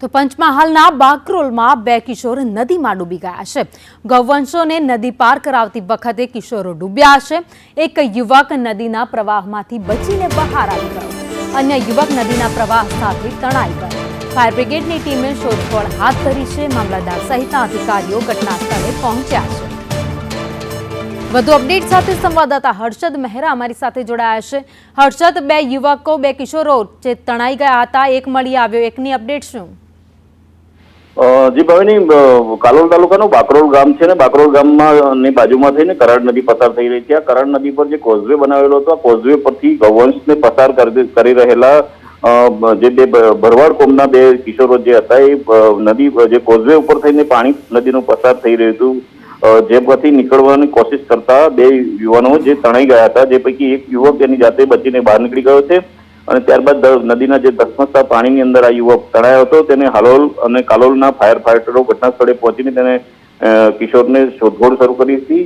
તો પંચમહાલના બાકરોલમાં બે કિશોર નદીમાં ડૂબી ગયા છે. ગૌવંશોને નદી પાર કરાવતી વખતે કિશોરો ડૂબ્યા છે. એક યુવક નદીના પ્રવાહમાંથી બચીને બહાર આવી ગયો. અન્ય યુવક નદીના પ્રવાહ સાથે તણાઈ ગયો. ફાયર બ્રિગેડની ટીમે શોધખોળ હાથ ધરી છે. મામલતદાર સહિતના અધિકારીઓ ઘટના સ્થળે પહોંચ્યા છે. વધુ અપડેટ સાથે સંવાદદાતા હર્ષદ મહેરા અમારી સાથે જોડાયા છે. હર્ષદ, બે યુવકો, બે કિશોરો જે તણાઈ ગયા હતા. એક મળી આવ્યો. એકની અપડેટ શું? જી ભાવિની કાલોલ તાલુકાનું બાકરોલ ગામ છે ને બાકરોલ ગામમાં ની બાજુમાં થઈને કરાડ નદી પસાર થઈ રહી છે. આ કરાડ નદી પર જે કોઝવે બનાવેલો હતો, આ કોઝવે પરથી ગૌવંશને પસાર કરી રહેલા જે બે ભરવાડ કોમના બે કિશોરો જે હતા એ નદી, જે કોઝવે ઉપર થઈને પાણી નદીનું પસાર થઈ રહ્યું હતું. જે પરથી નીકળવાની કોશિશ કરતા બે યુવાનો જે તણાઈ ગયા હતા, જે પૈકી એક યુવક એની જાતે બચીને બહાર નીકળી ગયો છે. અને ત્યારબાદ નદીના જે ધસમસતા પાણીની અંદર આ યુવક તણાયો હતો, તેને હાલોલ અને કાલોલના ફાયર ફાઈટરો ઘટના સ્થળે પહોંચીને તેને કિશોરને શોધખોળ શરૂ કરી હતી.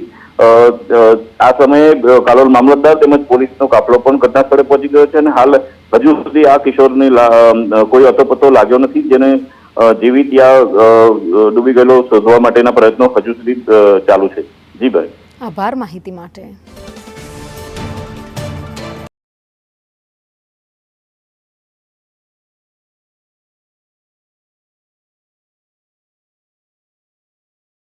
આ સમયે કાલોલ મામલતદાર તેમજ પોલીસનો કાફલો પણ ઘટના સ્થળે પહોંચી ગયો છે અને હાલ હજુ સુધી આ કિશોરને કોઈ અતોપતો લાગ્યો નથી, જેને જીવિત યા ડૂબી ગયેલો શોધવા માટેના પ્રયત્નો હજુ સુધી ચાલુ છે. જી ભાઈ. આભાર માહિતી માટે.